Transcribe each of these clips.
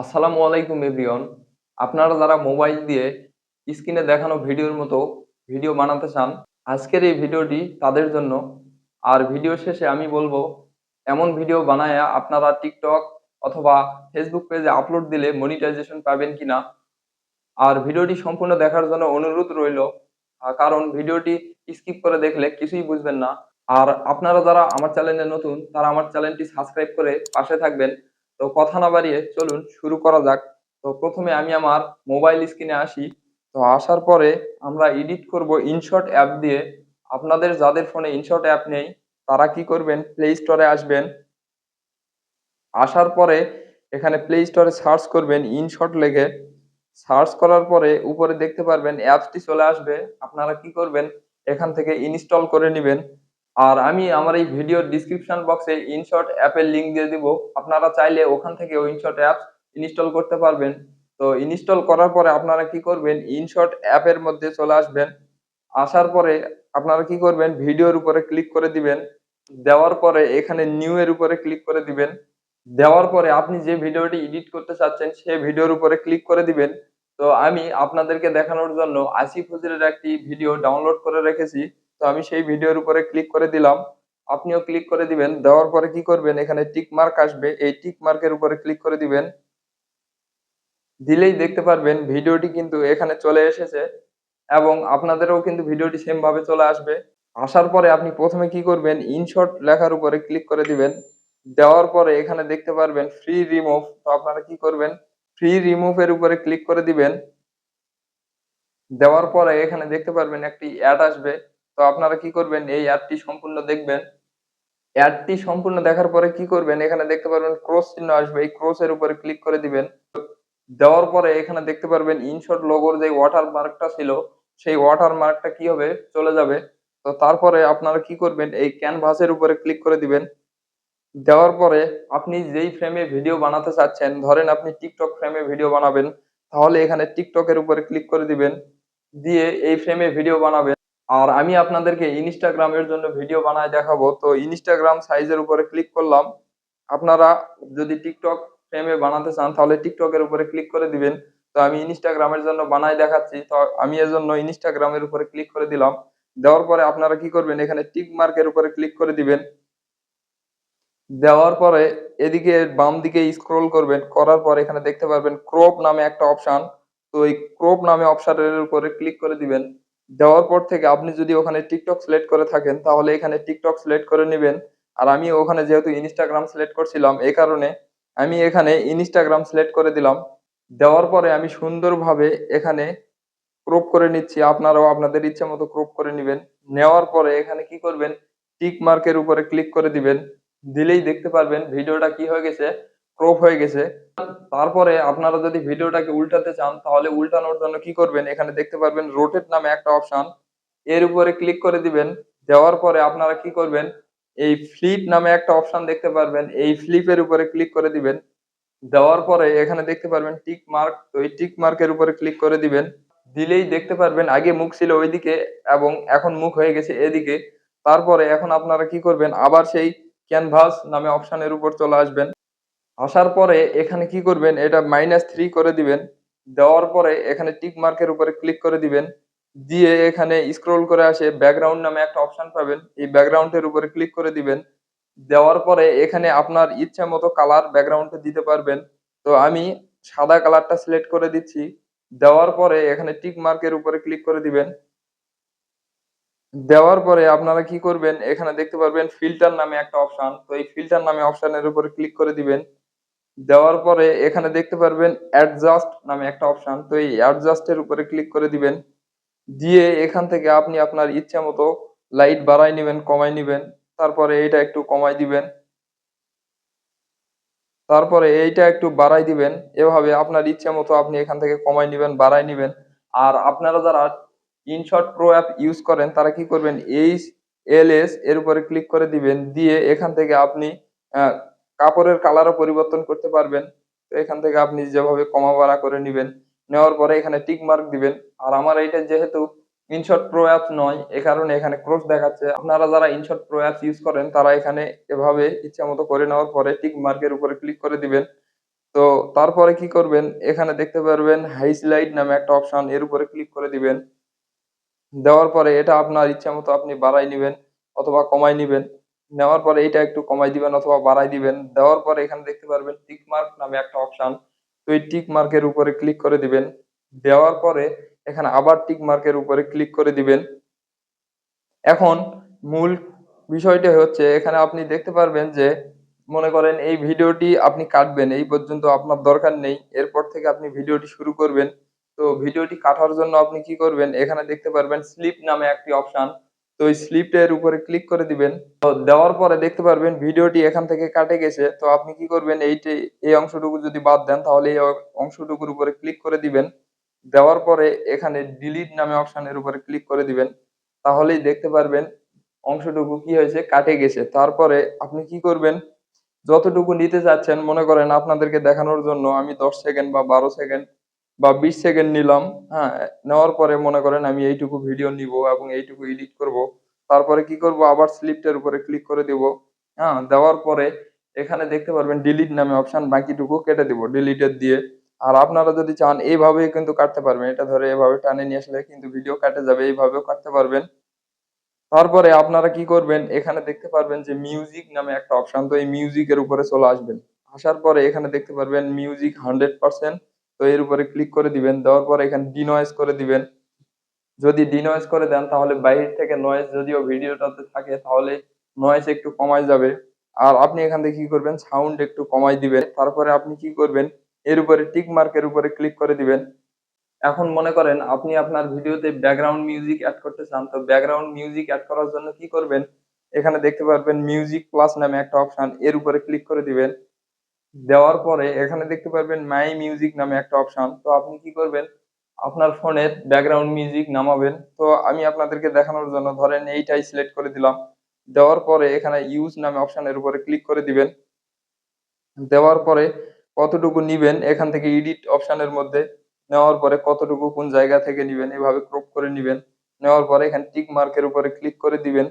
আসসালামু আলাইকুম, এভরিওয়ান। আপনারা যারা মোবাইল দিয়ে স্ক্রিনে দেখানো ভিডিওর মতো ভিডিও বানাতে চান, আজকের এই ভিডিওটি তাদের জন্য। আর ভিডিও শেষে আমি বলব, এমন ভিডিও বানায় আপনারা টিকটক অথবা ফেসবুক পেজে আপলোড দিলে মনিটাইজেশন পাবেন কিনা। আর ভিডিওটি সম্পূর্ণ দেখার জন্য অনুরোধ রইল, কারণ ভিডিওটি স্কিপ করে দেখলে কিছুই বুঝবেন না। আর আপনারা যারা আমার চ্যানেলে নতুন, তারা আমার চ্যানেলটি সাবস্ক্রাইব করে পাশে থাকবেন। তো কথা না বাড়িয়ে চলুন শুরু করা যাক। তো প্রথমে আমি আমার মোবাইল স্ক্রিনে আসি। তো আসার পরে আমরা এডিট করব ইনশট অ্যাপ দিয়ে। আপনাদের যাদের ফোনে ইনশট অ্যাপ নেই, তারা কি করবেন? প্লে স্টোরে আসবেন। আসার পরে এখানে প্লে স্টোরে সার্চ করবেন ইনশট লেগে সার্চ করার পরে উপরে দেখতে পারবেন অ্যাপসটি চলে আসবে। আপনারা কি করবেন? এখান থেকে ইনস্টল করে নেবেন। আর আমি আমার এই ভিডিওর ডিসক্রিপশন বক্সে ইনশর্ট অ্যাপের লিংক দিয়ে দিব। আপনারা চাইলে ওখান থেকে ইনশর্ট অ্যাপস ইনস্টল করতে পারবেন। তো ইনস্টল করার পরে আপনারা কি করবেন? ইনশর্ট অ্যাপের মধ্যে চলে আসবেন। আসার পরে আপনারা কি করবেন? ভিডিওর উপরে ক্লিক করে দিবেন। দেওয়ার পরে এখানে নিউ এর উপরে ক্লিক করে দিবেন। দেওয়ার পরে আপনি যে ভিডিওটি এডিট করতে চাচ্ছেন সেই ভিডিওর উপরে ক্লিক করে দিবেন। তো আমি আপনাদেরকে দেখানোর জন্য আসিফ হুজুরের একটি ভিডিও ডাউনলোড করে রেখেছি। তো আমি সেই ভিডিওর উপরে ক্লিক করে দিলাম। আপনিও ক্লিক করে দিবেন। দেওয়ার পরে কি করবেন? এখানে টিক মার্ক আসবে। এই টিক মার্কের উপরে ক্লিক করে দিবেন। দিলেই দেখতে পারবেন ভিডিওটি কিন্তু এখানে চলে এসেছে এবং আপনাদেরও কিন্তু ভিডিওটি সেম ভাবে চলে আসবে। আসার পরে আপনি প্রথমে কি করবেন? ইনশর্ট লেখার উপরে ক্লিক করে দিবেন। দেওয়ার পরে এখানে দেখতে পারবেন ফ্রি রিমুভ তো আপনারা কি করবেন? ফ্রি রিমুভ এর উপরে ক্লিক করে দিবেন। দেওয়ার পরে এখানে দেখতে পারবেন একটি অ্যাড আসবে। তো আপনারা কি করবেন? এই অ্যাডটি সম্পূর্ণ দেখবেন। অ্যাডটি সম্পূর্ণ দেখার পরে কি করবেন? এখানে দেখতে পারবেন ক্রস চিহ্ন আসবে। এই ক্রস এর উপরে ক্লিক করে দিবেন। দেওয়ার পরে এখানে দেখতে পারবেন ইনশট লোগোর যে ওয়াটার মার্কটা ছিল, সেই ওয়াটার মার্কটা কি হবে? চলে যাবে। তো তারপরে আপনারা কি করবেন? এই ক্যানভাসের উপরে ক্লিক করে দিবেন। দেওয়ার পরে আপনি যেই ফ্রেমে ভিডিও বানাতে চাচ্ছেন, ধরেন আপনি টিকটক ফ্রেমে ভিডিও বানাবেন, তাহলে এখানে টিকটকের উপরে ক্লিক করে দিবেন। দিয়ে এই ফ্রেমে ভিডিও বানাবেন। আর আমি আপনাদেরকে ইনস্টাগ্রামের জন্য ভিডিও বানায় দেখাবো। তো ইনস্টাগ্রাম সাইজের উপরে ক্লিক করলাম। আপনারা যদি টিকটক ফ্রেমে বানাতে চান, তাহলে টিকটকের উপরে ক্লিক করে দিবেন। তো আমি ইনস্টাগ্রামের জন্য বানায় দেখাচ্ছি। তো আমি এর জন্য ইনস্টাগ্রামের উপরে ক্লিক করে দিলাম। দেওয়ার পরে আপনারা কি করবেন? এখানে টিক মার্কের উপরে ক্লিক করে দিবেন। দেওয়ার পরে এদিকে বাম দিকে স্ক্রল করবেন। করার পর এখানে দেখতে পারবেন ক্রপ নামে একটা অপশন তো এই ক্রপ নামে অপশনের উপরে ক্লিক করে দিবেন। দেওয়ার পর থেকে আপনি যদি ওখানে টিকটক সিলেক্ট করে থাকেন, তাহলে এখানে টিকটক সিলেক্ট করে নেবেন। আর আমি ওখানে যেহেতু ইনস্টাগ্রাম সিলেক্ট করছিলাম এই কারণে আমি এখানে ইনস্টাগ্রাম সিলেক্ট করে দিলাম। দেওয়ার পরে আমি সুন্দরভাবে এখানে ক্রপ করে নিচ্ছি। আপনারাও আপনাদের ইচ্ছে মতো ক্রপ করে নেবেন। নেওয়ার পরে এখানে কি করবেন? টিক মার্কের উপরে ক্লিক করে দিবেন। দিলেই দেখতে পারবেন ভিডিওটা কি হয়ে গেছে। ক্রপ হয়ে গেছে। তারপরে আপনারা যদি ভিডিওটাকে উল্টাতে চান, তাহলে উল্টানোর জন্য কি করবেন? এখানে দেখতে পারবেন রোটেট নামে একটা অপশন এর উপরে ক্লিক করে দিবেন। দেওয়ার পরে আপনারা কি করবেন? এই ফ্লিপ নামে একটা অপশন দেখতে পারবেন। এই ফ্লিপের উপরে ক্লিক করে দিবেন। দেওয়ার পরে এখানে দেখতে পারবেন টিক মার্ক তো এই টিক মার্কের উপরে ক্লিক করে দিবেন। দিলেই দেখতে পারবেন আগে মুখ ছিল ওইদিকে এবং এখন মুখ হয়ে গেছে এদিকে। তারপরে এখন আপনারা কি করবেন? আবার সেই ক্যানভাস নামে অপশনের উপর চলে আসবেন। আসার পরে এখানে কি করবেন, এটা মাইনাস থ্রি করে দিবেন, দেওয়ার পরে এখানে টিক মার্কের উপরে ক্লিক করে দিবেন, দিয়ে এখানে স্ক্রল করে আসে ব্যাকগ্রাউন্ড নামে একটা অপশন পাবেন, এই ব্যাকগ্রাউন্ডের উপরে ক্লিক করে দিবেন, দেওয়ার পরে এখানে আপনার ইচ্ছা মতো কালার ব্যাকগ্রাউন্ডে দিতে পারবেন। তো আমি সাদা কালারটা সিলেক্ট করে দিচ্ছি, দেওয়ার পরে এখানে টিক মার্কের উপরে ক্লিক করে দিবেন। দেওয়ার পরে আপনারা কি করবেন, এখানে দেখতে পারবেন ফিল্টার নামে একটা অপশন তো এই ফিল্টার নামে অপশনের উপরে ক্লিক করে দিবেন। দেওয়ার পরে এখানে দেখতে পারবেন অ্যাডজাস্ট নামে একটা অপশন তো এই অ্যাডজাস্টের উপরে ক্লিক করে দিবেন। দিয়ে এখান থেকে আপনি আপনার ইচ্ছা মতো লাইট বাড়াই নেবেন কমাই নেবেন। তারপরে এইটা একটু কমাই দিবেন। তারপরে এইটা একটু বাড়াই দিবেন। এভাবে আপনার ইচ্ছা মতো আপনি এখান থেকে কমাই নেবেন বাড়াই নেবেন। আর আপনারা যারা ইনশর্ট প্রো অ্যাপ ইউজ করেন, তারা কি করবেন? এইচ এল এস এর উপরে ক্লিক করে দিবেন। দিয়ে এখান থেকে আপনি কাপড়ের কালারও পরিবর্তন করতে পারবেন। তো এখান থেকে আপনি যেভাবে কমা বাড়া করে নেবেন, নেওয়ার পরে এখানে টিক মার্ক দিবেন। আর আমার এইটা যেহেতু ইনশর্ট প্রো অ্যাপ নয়, এ কারণে এখানে ক্রস দেখাচ্ছে। আপনারা যারা ইনশর্ট প্রো অ্যাপ ইউজ করেন, তারা এখানে এভাবে ইচ্ছা মতো করে নেওয়ার পরে টিক মার্কের উপরে ক্লিক করে দিবেন। তো তারপরে কি করবেন? এখানে দেখতে পারবেন হাইলাইট নামে একটা অপশন এর উপরে ক্লিক করে দিবেন। দেওয়ার পরে এটা আপনার ইচ্ছা মতো আপনি বাড়াই নিবেন অথবা কমাই নিবেন। নেওয়ার পরে এটা একটু কমাই দিবেন অথবা বাড়াই দিবেন। দেওয়ার পরে এখানে দেখতে পারবেন টিক মার্ক নামে একটা অপশন তো এই টিক মার্কের উপরে ক্লিক করে দিবেন। দেওয়ার পরে এখানে আবার টিক মার্কের উপরে ক্লিক করে দিবেন। এখন মূল বিষয়টা হচ্ছে, এখানে আপনি দেখতে পারবেন যে মনে করেন এই ভিডিওটি আপনি কাটবেন, এই পর্যন্ত আপনার দরকার নেই। এরপর থেকে আপনি ভিডিওটি শুরু করবেন। তো ভিডিওটি কাটার জন্য আপনি কি করবেন? এখানে দেখতে পারবেন স্লিপ নামে একটি অপশন তো এই স্লিপটার উপরে ক্লিক করে দিবেন। তো দেওয়ার পরে দেখতে পারবেন ভিডিওটি এখান থেকে কাটে গেছে। তো আপনি কি করবেন এইটি এই অংশটুকু যদি বাদ দেন, তাহলে এই অংশটুকুর উপরে ক্লিক করে দিবেন। দেওয়ার পরে এখানে ডিলিট নামে অপশনের উপরে ক্লিক করে দিবেন। তাহলেই দেখতে পারবেন অংশটুকু কি হয়েছে, কাটে গেছে। তারপরে আপনি কি করবেন, যতটুকু নিতে চাচ্ছেন, মনে করেন আপনাদেরকে দেখানোর জন্য আমি দশ সেকেন্ড বা বারো সেকেন্ড বা বিশ সেকেন্ড নিলাম হ্যাঁ নেওয়ার পরে মনে করেন আমি এইটুকু ভিডিও নিব এবং এইটুকু এডিট করব। তারপরে কি করব? আবার স্লিপটার উপরে ক্লিক করে দিব। হ্যাঁ দেওয়ার পরে এখানে দেখতে পারবেন ডিলিট নামে অপশন বাকিটুকু কেটে দিব ডিলিটের দিয়ে। আর আপনারা যদি চান, এইভাবেই কিন্তু কাটতে পারবেন। এটা ধরে এভাবে টানে নিয়ে আসলে কিন্তু ভিডিও কাটে যাবে, এইভাবেও কাটতে পারবেন। তারপরে আপনারা কি করবেন? এখানে দেখতে পারবেন যে মিউজিক নামে একটা অপশান তো এই মিউজিকের উপরে চলে আসবেন। আসার পরে এখানে দেখতে পারবেন মিউজিক হান্ড্রেড পার্সেন্ট তো এর উপরে ক্লিক করে দিবেন, দেওয়ার পরে এখানে ডিনয়েজ করে দিবেন। যদি ডিনয়েজ করে দেন, তাহলে বাইরে থেকে নয়েজ যদিও ভিডিওটাতে থাকে, তাহলে নয়েজ একটু কমায় যাবে। আর আপনি এখান থেকে কি করবেন? সাউন্ড একটু কমাই দিবেন। তারপরে আপনি কি করবেন? এর উপরে টিক মার্কের উপরে ক্লিক করে দিবেন। এখন মনে করেন, আপনি আপনার ভিডিওতে ব্যাকগ্রাউন্ড মিউজিক অ্যাড করতে চান, তো ব্যাকগ্রাউন্ড মিউজিক অ্যাড করার জন্য কি করবেন? এখানে দেখতে পারবেন মিউজিক প্লাস নামে একটা অপশন এর উপরে ক্লিক করে দিবেন। দেওয়ার পরে এখানে দেখতে পারবেন মাই মিউজিক নামে একটা অপশন তো আপনি কি করবেন? আপনার ফোনের ব্যাকগ্রাউন্ড মিউজিক নামাবেন। তো আমি আপনাদেরকে দেখানোর জন্য ধরেন এইটাই সিলেক্ট করে দিলাম। দেওয়ার পরে এখানে ইউজ নামে অপশনের উপরে ক্লিক করে দিবেন। দেওয়ার পরে কতটুকু নিবেন এখান থেকে এডিট অপশনের মধ্যে। নেওয়ার পরে কতটুকু কোন জায়গা থেকে নিবেন এভাবে ক্রপ করে নিবেন। নেওয়ার পরে এখানে টিক মার্কের উপরে ক্লিক করে দিবেন।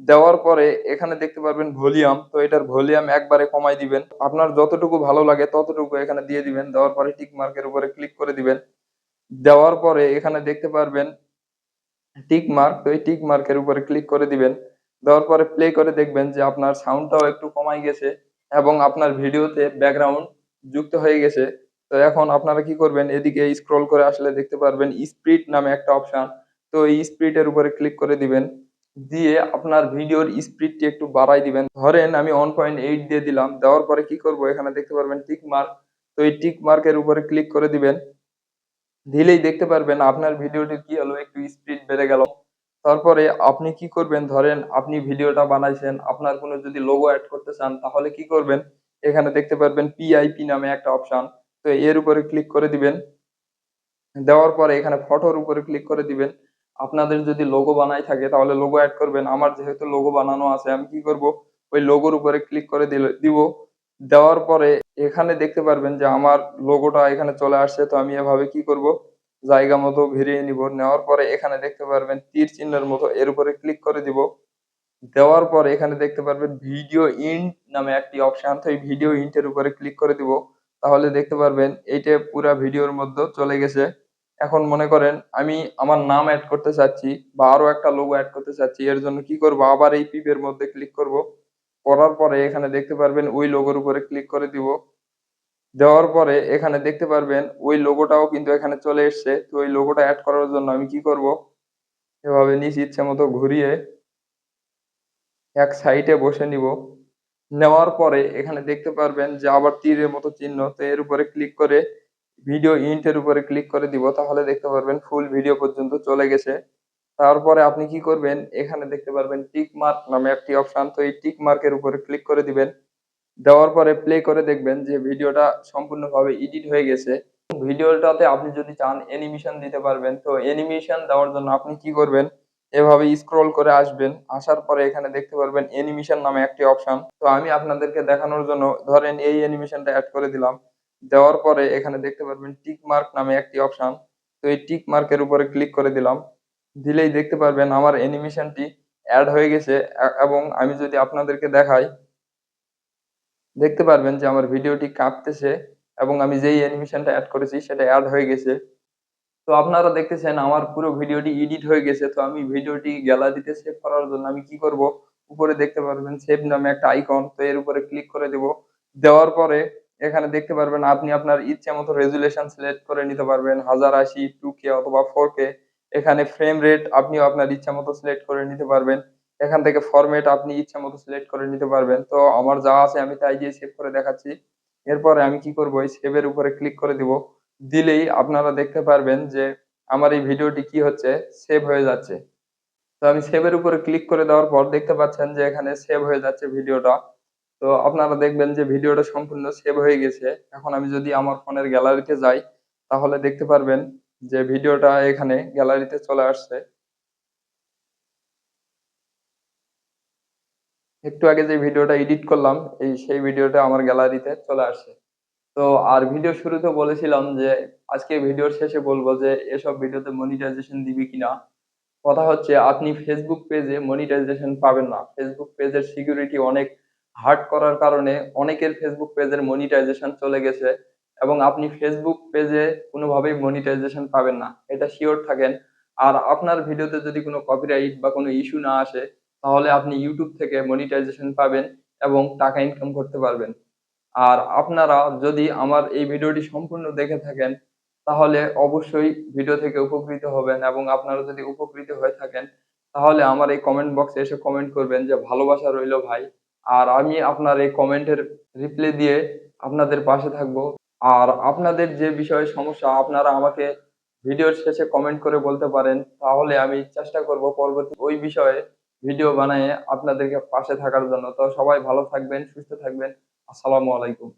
দেওয়ার পরে এখানে দেখতে পারবেন ভলিউম। তো এটার ভলিউম একবারে কমাই দিবেন। আপনার যতটুকু ভালো লাগে ততটুকু এখানে দিয়ে দিবেন। দেওয়ার পরে টিক মার্কের উপরে ক্লিক করে দিবেন। দেওয়ার পরে এখানে দেখতে পারবেন টিক মার্ক। তো এই টিক মার্কের উপরে ক্লিক করে দিবেন। দেওয়ার পরে প্লে করে দেখবেন যে আপনার সাউন্ডটাও একটু কমাই গেছে এবং আপনার ভিডিওতে ব্যাকগ্রাউন্ড যুক্ত হয়ে গেছে। তো এখন আপনারা কি করবেন? এদিকে স্ক্রল করে আসলে দেখতে পারবেন স্পিড নামে একটা অপশন। তো এই স্পিডের উপরে ক্লিক করে দিবেন। দিয়ে আপনার ভিডিওর স্পিডটি একটু বাড়াই দিবেন। ধরেন আমি ওয়ান পয়েন্ট এইট দিয়ে দিলাম, দেওয়ার পরে কি করব? এখানে দেখতে পারবেন টিক মার্ক তো এই টিক মার্কের উপরে ক্লিক করে দিবেন। দিলেই দেখতে পারবেন আপনার ভিডিওটির কি হলো? একটু স্পিড বেড়ে গেল। তারপরে আপনি কি করবেন? ধরেন আপনি ভিডিওটা বানাইছেন, আপনার কোনো যদি লোগো অ্যাড করতে চান, তাহলে কি করবেন? এখানে দেখতে পারবেন পিআইপি নামে একটা অপশন তো এর উপরে ক্লিক করে দিবেন। দেওয়ার পরে এখানে ফটোর উপরে ক্লিক করে দিবেন। আপনাদের যদি লোগো বানাই থাকে, তাহলে লোগো অ্যাড করবেন। আমার যেহেতু লোগো বানানো আছে, আমি কি করব? ওই লোগোর উপরে ক্লিক করে দিলে, দিব। দেওয়ার পরে এখানে দেখতে পারবেন যে আমার লোগোটা এখানে চলে আসছে, তো আমি এভাবে কি করব? জায়গা মতো ভিড়িয়ে নিব। নেওয়ার পরে এখানে দেখতে পারবেন তীর চিহ্নের মতো, এর উপরে ক্লিক করে দিব। দেওয়ার পরে এখানে দেখতে পারবেন ভিডিও ইন্ট নামে একটি অপশন তো এই ভিডিও ইন্টের উপরে ক্লিক করে দিব। তাহলে দেখতে পারবেন, এইটা পুরা ভিডিওর মধ্যে চলে গেছে। এখন মনে করেন আমি আমার নাম অ্যাড করতে চাচ্ছি বা আরও একটা লোগো অ্যাড করতে চাচ্ছি, এর জন্য কি করব? আবার এই পিপের মধ্যে ক্লিক করব। করার পরে এখানে দেখতে পারবেন ওই লোগোর উপরে ক্লিক করে দিব। দেওয়ার পরে এখানে দেখতে পারবেন ওই লোগোটাও কিন্তু এখানে চলে এসছে। তো ওই লোগোটা অ্যাড করার জন্য আমি কি করব? এভাবে নিজ ইচ্ছে মতো ঘুরিয়ে এক সাইডে বসে নিব। নেওয়ার পরে এখানে দেখতে পারবেন যে আবার তীরের মতো চিহ্ন, তো এর উপরে ক্লিক করে ভিডিও ইন্টের উপরে ক্লিক করে দিব, তাহলে দেখতে পারবেন ফুল ভিডিও পর্যন্ত চলে গেছে। তারপরে আপনি কি করবেন? এখানে দেখতে পারবেন টিক মার্ক নামে একটি অপশন তো এই টিক মার্কের উপরে ক্লিক করে দিবেন। দেওয়ার পরে প্লে করে দেখবেন যে ভিডিওটা সম্পূর্ণভাবে এডিট হয়ে গেছে। ভিডিওটাতে আপনি যদি চান অ্যানিমেশন দিতে পারবেন, তো অ্যানিমেশন দেওয়ার জন্য আপনি কি করবেন? এভাবে স্ক্রল করে আসবেন, আসার পরে এখানে দেখতে পারবেন অ্যানিমেশন নামে একটি অপশন তো আমি আপনাদেরকে দেখানোর জন্য ধরেন এই অ্যানিমেশনটা অ্যাড করে দিলাম। দেওয়ার পরে এখানে দেখতে পারবেন টিক মার্ক নামে একটি অপশন তো এই টিক মার্কের উপরে ক্লিক করে দিলাম। দিলেই দেখতে পারবেন আমার অ্যানিমেশনটি অ্যাড হয়ে গেছে এবং আমি যদি আপনাদেরকে দেখাই, দেখতে পারবেন যে আমার ভিডিওটি কাঁপতেছে এবং আমি যেই অ্যানিমেশনটা অ্যাড করেছি সেটা অ্যাড হয়ে গেছে। তো আপনারা দেখতেছেন আমার পুরো ভিডিওটি এডিট হয়ে গেছে। তো আমি ভিডিওটি গ্যালারিতে সেভ করার জন্য আমি কি করব? উপরে দেখতে পারবেন সেভ নামে একটা আইকন তো এর উপরে ক্লিক করে দেব। দেওয়ার পরে এখানে দেখতে পারবেন, আপনি আপনার ইচ্ছে মতো রেজুলেশন সিলেক্ট করে নিতে পারবেন, হাজার আশি টু কে অথবা ফোর কে এখানে ফ্রেম রেট আপনিও আপনার ইচ্ছা মতো সিলেক্ট করে নিতে পারবেন। এখান থেকে ফরম্যাট আপনি ইচ্ছা মতো সিলেক্ট করে নিতে পারবেন। তো আমার যা আছে আমি তাই দিয়ে সেভ করে দেখাচ্ছি। এরপরে আমি কি করব? এই সেভের উপরে ক্লিক করে দিব। দিলেই আপনারা দেখতে পারবেন যে আমার এই ভিডিওটি কি হচ্ছে? সেভ হয়ে যাচ্ছে। তো আমি সেভের উপরে ক্লিক করে দেওয়ার পর দেখতে পাচ্ছেন যে এখানে সেভ হয়ে যাচ্ছে ভিডিওটা। তো আপনারা দেখবেন যে ভিডিওটা সম্পূর্ণ সেভ হয়ে গেছে। এখন আমি যদি আমার ফোনের গ্যালারিতে যাই, তাহলে দেখতে পারবেন যে ভিডিওটা এখানে গ্যালারিতে চলে আসছে। একটু আগে যে ভিডিওটা এডিট করলাম, এই সেই ভিডিওটা আমার গ্যালারিতে চলে আসছে। তো আর ভিডিও শুরুতে বলেছিলাম যে, আজকে ভিডিওর শেষে বলব যে, এসব ভিডিওতে মনিটাইজেশন দিবি কিনা? কথা হচ্ছে, আপনি ফেসবুক পেজে মনিটাইজেশন পাবেন না। ফেসবুক পেজের সিকিউরিটি অনেক হার্ড করার কারণে অনেকের ফেসবুক পেজের মনিটাইজেশন চলে গেছে এবং আপনি ফেসবুক পেজে কোনোভাবেই মনিটাইজেশন পাবেন না। এটা শিওর থাকেন। আর আপনার ভিডিওতে যদি কোনো কপিরাইট বা কোনো ইস্যু না আসে, তাহলে আপনি ইউটিউব থেকে মনিটাইজেশন পাবেন এবং টাকা ইনকাম করতে পারবেন। আর আপনারা যদি আমার এই ভিডিওটি সম্পূর্ণ দেখে থাকেন, তাহলে অবশ্যই ভিডিও থেকে উপকৃত হবেন এবং আপনারা যদি উপকৃত হয়ে থাকেন, তাহলে আমার এই কমেন্ট বক্সে এসে কমেন্ট করবেন যে, ভালোবাসা রইল ভাই। আর আমি আপনার এই কমেন্টের রিপ্লাই দিয়ে আপনাদের পাশে থাকব। আর আপনাদের যে বিষয়ে সমস্যা, আপনারা আমাকে ভিডিওর শেষে কমেন্ট করে বলতে পারেন। তাহলে আমি চেষ্টা করব পরবর্তী ওই বিষয়ে ভিডিও বানিয়ে আপনাদেরকে পাশে থাকার জন্য। তো সবাই ভালো থাকবেন, সুস্থ থাকবেন। আসসালামু আলাইকুম।